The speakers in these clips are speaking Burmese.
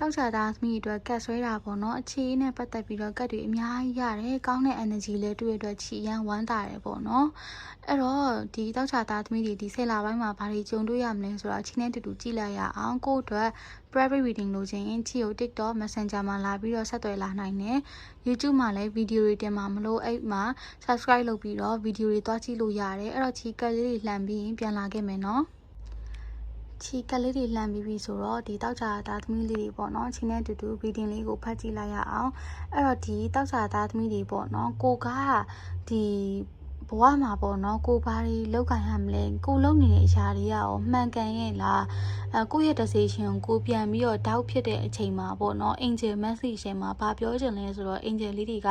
တောက်ချသားသမီးအတွက်ကတ်ဆွဲတာပေါ့နော်အခြေအနေနဲ့ပတ်သက်ပြီးတော့ကတ်တွေအများကြီးရတယ်ကောင်းတဲ့ energy လည်းတွေ့ရအတွက်ချီရန်ဝမ်းတာတယ်ပေါ့နော်အဲ့တော့ဒီတောက်ချသားသမီးတွေဒီဆယ်လပိုင်းမှာဘာတွေကြုံတွေ့ရမလဲဆိုတော့အချင်းနဲ့တူတူကြည့်လိုက်ရအောင်ကိုယ့်အတွက် private reading လို့ချင်းချီကို TikTok Messenger မှာလာပြီးတော့ဆက်သွယ်လာနိုင်တယ် YouTube မှာလည်း video တွေတင်မှာမလို့အဲ့မှာ subscribe လုပ်ပြီးတော့ video တွေတွားကြည့်လို့ရတယ်အဲ့တော့ချီကတ်လေးတွေလှမ်းပြီးရင်ပြန်လာခဲ့မယ်နော် ချီကလေးတွေလှမ်းပြီးပြီဆိုတော့ဒီတောက်ချာသားသမီးလေးတွေပေါ့နော်ချင်းနဲ့တူတူ reading လေးကိုဖတ်ကြည့်လိုက်ရအောင်အဲ့တော့ဒီတောက်ချာသားသမီးတွေပေါ့နော်ကိုကဒီဘဝမှာပေါ့နော်ကိုဘာတွေလောက်ကန်ရမလဲကိုလုံနေတဲ့အရာတွေကရောမှန်ကန်ရဲ့လားအဲကိုယ့်ရဲ့ decision ကိုကိုပြန်ပြီးတော့ doubt ဖြစ်တဲ့အချိန်မှာပေါ့နော် angel message ရှင်မှာဘာပြောချင်လဲဆိုတော့ angel လေးတွေက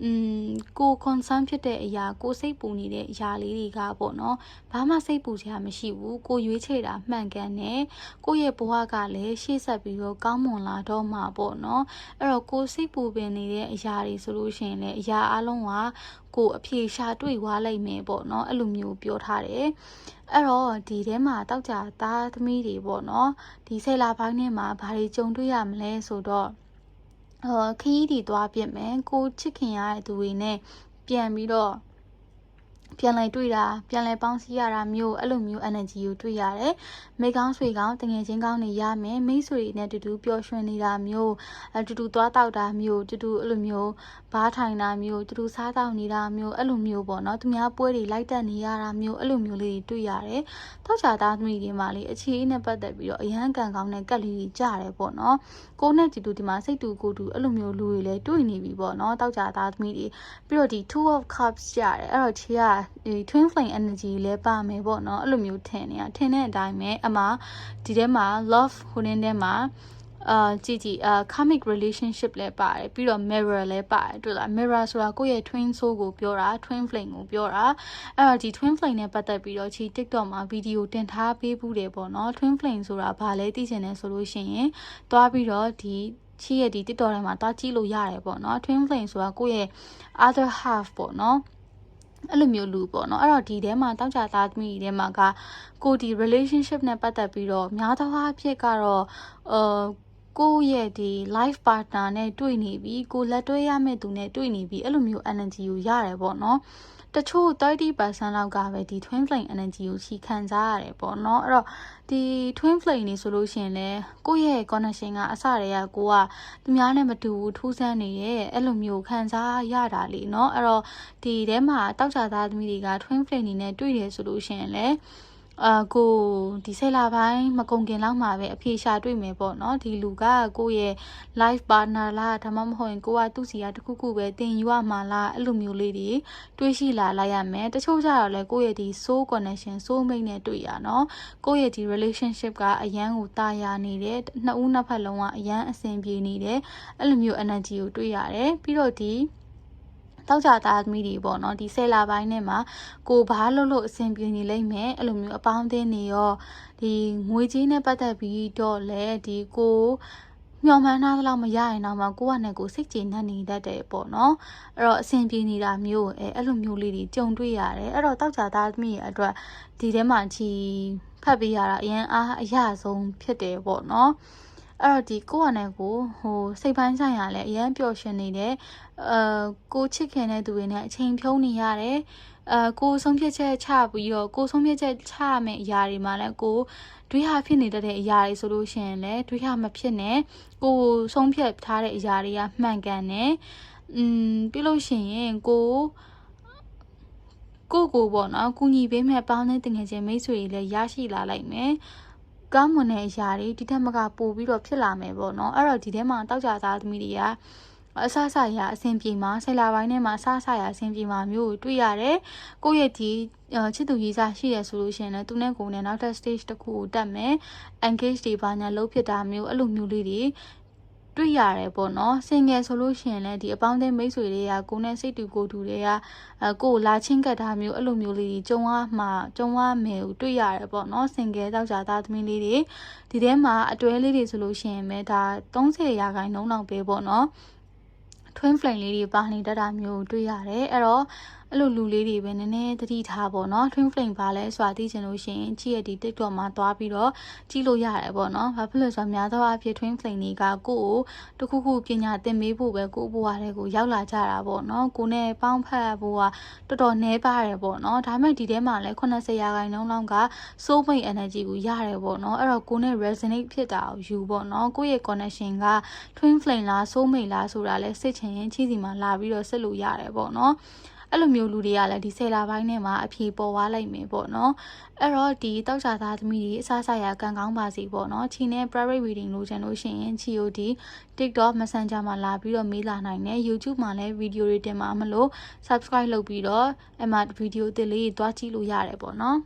อืมကို concern ဖြစ်တဲ့အရာကိုစိတ်ပူနေတဲ့အရာလေးတွေကပေါ့နော်ဘာမှစိတ်ပူစရာမရှိဘူးကိုရွေးချယ်တာမှန်ကန်တယ်ကိုရဲ့ဘဝကလည်းရှေ့ဆက်ပြီးတော့ကောင်းမွန်လာတော့မှာပေါ့နော်အဲ့တော့ကိုစိတ်ပူပင်နေတဲ့အရာတွေဆိုလို့ရှိရင်လည်းအရာအလုံးကကိုအဖြေရှာတွေ့သွားလိမ့်မယ်ပေါ့နော်အဲ့လိုမျိုးပြောထားတယ်အဲ့တော့ဒီထဲမှာတောက်ကြသားသမီးတွေပေါ့နော်ဒီဆယ်လာပိုင်းထဲမှာဘာတွေကြုံတွေ့ရမလဲဆိုတော့ဟို ခရီးတီသွားပြစ်မယ်ကိုချစ်ခင်ရတဲ့သူတွေနဲ့ပြန်ပြီးတော့ ပြန်လဲတွေ့တာပြန်လဲပေါင်းစည်းရတာမျိုးအဲ့လိုမျိုး energy ကိုတွေ့ရတယ်မိကောင်းဆွေကောင်းတငယ်ချင်းကောင်းနေရမယ်မိတ်ဆွေတွေနဲ့တူတူပျော်ရွှင်နေတာမျိုးအတူတူသွားတောက်တာမျိုးတူတူအဲ့လိုမျိုးဘားထိုင်တာမျိုးတူတူစားတောက်နေတာမျိုးအဲ့လိုမျိုးပေါ့နော်သူများပွဲတွေလိုက်တက်နေရတာမျိုးအဲ့လိုမျိုးလေးတွေတွေ့ရတယ်တောက်ချာသားသမီးတွေမှာလေအခြေအနေနဲ့ပတ်သက်ပြီးတော့အရန်ကန်ကောင်းတဲ့ကက်လေးတွေကြားတယ်ပေါ့နော်ကိုနဲ့တူတူဒီမှာစိတ်တူကိုတူအဲ့လိုမျိုးလူတွေလည်းတွေ့နေပြီပေါ့နော်တောက်ချာသားသမီးတွေပြီးတော့ဒီ two of cups ကြားတယ်အဲ့တော့ခြေကဒီ twin flame energy လည်းပါမယ်ပေါ့နော်အဲ့လိုမျိုးထင်နေတာထင်တဲ့အတိုင်းပဲအမဒီထဲမှာ love ဟိုနင်းထဲမှာအာကြည့်ကြည့်အာ karmic relationship လည်းပါတယ်ပြီးတော့ mirror လည်းပါတယ်တွေ့လား mirror ဆိုတာကိုယ့်ရဲ့ twin soul ကိုပြောတာ twin flame ကိုပြောတာအဲ့တော့ဒီ twin flame နဲ့ပတ်သက်ပြီးတော့ချီ TikTok မှာဗီဒီယိုတင်ထားပေးဘူးတယ်ပေါ့နော် twin flame ဆိုတာဘာလဲသိချင်တယ်ဆိုလို့ရှိရင်တွားပြီးတော့ဒီချီရဲ့ဒီ TikTok ထဲမှာတွားကြည့်လို့ရတယ်ပေါ့နော် twin flame ဆိုတာကိုယ့်ရဲ့ other half ပေါ့နော် အဲ့လိုမျိုးလူပေါ့နော်အဲ့တော့ဒီထဲမှာတောက်ကြသားသမီးတွေထဲမှာကကိုဒီ relationship နဲ့ပတ်သက်ပြီးတော့များသောအားဖြင့်ကတော့အာကိုယ့်ရဲ့ဒီ life partner နဲ့တွေ့နေပြီကိုလက်တွဲရမယ့်သူနဲ့တွေ့နေပြီအဲ့လိုမျိုး energy ကိုရတယ်ပေါ့နော် တချို့30%လောက်ကပဲဒီ twin flame energy ကိုချီခံစားရတယ်ပေါ့နော်အဲ့တော့ဒီ twin flame နေဆိုလို့ရှိရင်လည်းကိုယ့်ရဲ့ connection ကအစတည်းကကိုကသူများနဲ့မတူဘူးထူးဆန်းနေရဲ့အဲ့လိုမျိုးခံစားရတာလေเนาะအဲ့တော့ဒီထဲမှာတောက်ချသားသမီးတွေက twin flame နေနဲ့တွေ့တယ်ဆိုလို့ရှိရင်လည်း အာကိုဒီဆယ်လာပိုင်းမကုန်ခင်လောက်မှာပဲအဖြေရှာတွေ့မယ်ပေါ့နော်ဒီလူကကိုယ့်ရဲ့ life partner လားဒါမှမဟုတ်ရင်ကိုကသူ့စီကတခုခုပဲတင်ယူရမှာလားအဲ့လိုမျိုးလေးတွေတွေးရှိလာလိုက်ရမယ်တချို့ကြတော့လေကိုယ့်ရဲ့ဒီ soul connection soul mate နဲ့တွေ့ရနော်ကိုယ့်ရဲ့ဒီ relationship ကအရန်ကိုတာယာနေတယ်နှစ်ဦးနှစ်ဖက်လုံးကအရန်အဆင်ပြေနေတယ်အဲ့လိုမျိုး energy ကိုတွေ့ရတယ်ပြီးတော့ဒီ တောက်ကြသားသမီးတွေပေါ့နော်ဒီဆယ်လာပိုင်းနဲ့မှာကိုဘာလို့လို့အဆင်ပြေနေလိမ့်မယ်အဲ့လိုမျိုးအပေါင်းအသင်းနေရောဒီငွေကြေးနဲ့ပတ်သက်ပြီးတော့လေဒီကိုမျောမှန်းထားသလောက်မရရင်တော့မှကိုကနဲ့ကိုစိတ်ကျေနပ်နေတတ်တယ်ပေါ့နော်အဲ့တော့အဆင်ပြေနေတာမျိုးအဲအဲ့လိုမျိုးလေးတွေကြုံတွေ့ရတယ်အဲ့တော့တောက်ကြသားသမီးရဲ့အတွက်ဒီထဲမှာချီဖတ်ပေးရတာအရင်အားအရဆုံးဖြစ်တယ်ပေါ့နော် အဲ့တော့ဒီကိုယ့်အနေကိုဟိုစိတ်ပိုင်းဆိုင်ရာလည်းအရန်ပျော်ရွှင်နေတယ်အာကိုချစ်ခင်တဲ့သူတွေနဲ့အချိန်ဖြုံးနေရတယ်အာကိုဆုံးဖြတ်ချက်ချပြီးတော့ကိုဆုံးဖြတ်ချက်ချရမယ့်အရာတွေမှာလည်းကိုတွေးဟာဖြစ်နေတဲ့အရာတွေဆိုလို့ရှိရင်လည်းတွေးဟာမဖြစ်နဲ့ကိုဆုံးဖြတ်ထားတဲ့အရာတွေကမှန်ကန်တယ်อืมပြီးလို့ရှိရင်ကိုကိုကိုပေါ့နော်ကုညီပေးမဲ့ပေါင်းတဲ့တငယ်ချင်းမိတ်ဆွေတွေလည်းရရှိလာလိုက်မယ် ကောင်းမွန်တဲ့အရာတွေဒီထက်မကပိုပြီးတော့ဖြစ်လာမယ်ပေါ့နော်အဲ့တော့ဒီထဲမှာတောက်ကြသားသမီးတွေကအဆဆရာအဆင်ပြေမှာဆယ်လာပိုင်းထဲမှာအဆဆရာအဆင်ပြေမှာမျိုးကိုတွေ့ရတယ်ကိုယ့်ရဲ့ဒီချစ်သူရေးစားရှိရဆိုလို့ရှိရင်လည်းသူနဲ့ကိုယ်နဲ့နောက်ထပ် stage တစ်ခုကိုတက်မယ် engage တွေပါညာလှုပ်ဖြစ်တာမျိုးအဲ့လိုမျိုးလေးတွေ တွေ့ရတယ်ပေါ့နော်စင်ငယ်ဆိုလို့ရှိရင်လည်းဒီအပေါင်းအသင်းမိတ်ဆွေတွေကကိုနဲ့စိတ်တူကိုတူတွေကအဲကိုလာချင်းကတ်တာမျိုးအဲ့လိုမျိုးလေးတွေကြုံရမှာကြုံရမယ်ကိုတွေ့ရတယ်ပေါ့နော်စင်ငယ်တောက်ကြသားသမီးလေးတွေဒီထဲမှာအတွဲလေးတွေဆိုလို့ရှိရင်ပဲဒါ30ရာခိုင်နှုန်းလောက်ပဲပေါ့နော် twin flame လေးတွေပါနေတတ်တာမျိုးတွေ့ရတယ်အဲ့တော့ အဲ့လိုလူလေးတွေပဲနည်းနည်းသတိထားပေါ့နော် twin flame ပါလဲဆိုတာသိချင်လို့ရှိရင်ကြည့်ရဒီ TikTok မှာသွားပြီးတော့ကြည့်လို့ရတယ်ပေါ့နော်ဘာဖြစ်လို့လဲဆိုတော့များသောအားဖြင့် twin flame တွေကကိုယ့်ကိုတစ်ခုခုပညာသင်ပေးဖို့ပဲကိုယ့်ဘဝထဲကိုရောက်လာကြတာပေါ့နော်ကိုနဲ့ပေါင်းဖက်ဖို့ကတော်တော်နှဲပါတယ်ပေါ့နော်ဒါပေမဲ့ဒီထဲမှာလဲ80ရာခိုင်နှုန်းလောက်က soul mate energy ကိုရတယ်ပေါ့နော်အဲ့တော့ကိုနဲ့ resonate ဖြစ်တာကိုယူပေါ့နော်ကိုယ့်ရဲ့ connection က twin flame လား soul mate လားဆိုတာလဲစစ်ချင်ရင်ချီစီမှာလာပြီးတော့စစ်လို့ရတယ်ပေါ့နော် အဲ့လိုမျိုးလူတွေကလည်းဒီဆယ်လာပိုင်းထဲမှာအဖြေပေါ်သွားလိုက်မယ်ပေါ့နော်အဲ့တော့ဒီတောက်ချာသားသမီးတွေအစားအစာရကံကောင်းပါစီပေါ့နော်ချီနဲ့ private reading လို့ချင်လို့ရှိရင်ချီ OD TikTok Messenger မှာလာပြီးတော့မေးလာနိုင်တယ် YouTube မှာလည်းဗီဒီယိုတွေတင်မှာမလို့ subscribe လုပ်ပြီးတော့အဲ့မှာဗီဒီယိုအသစ်လေးတွေတွားကြည့်လို့ရတယ်ပေါ့နော်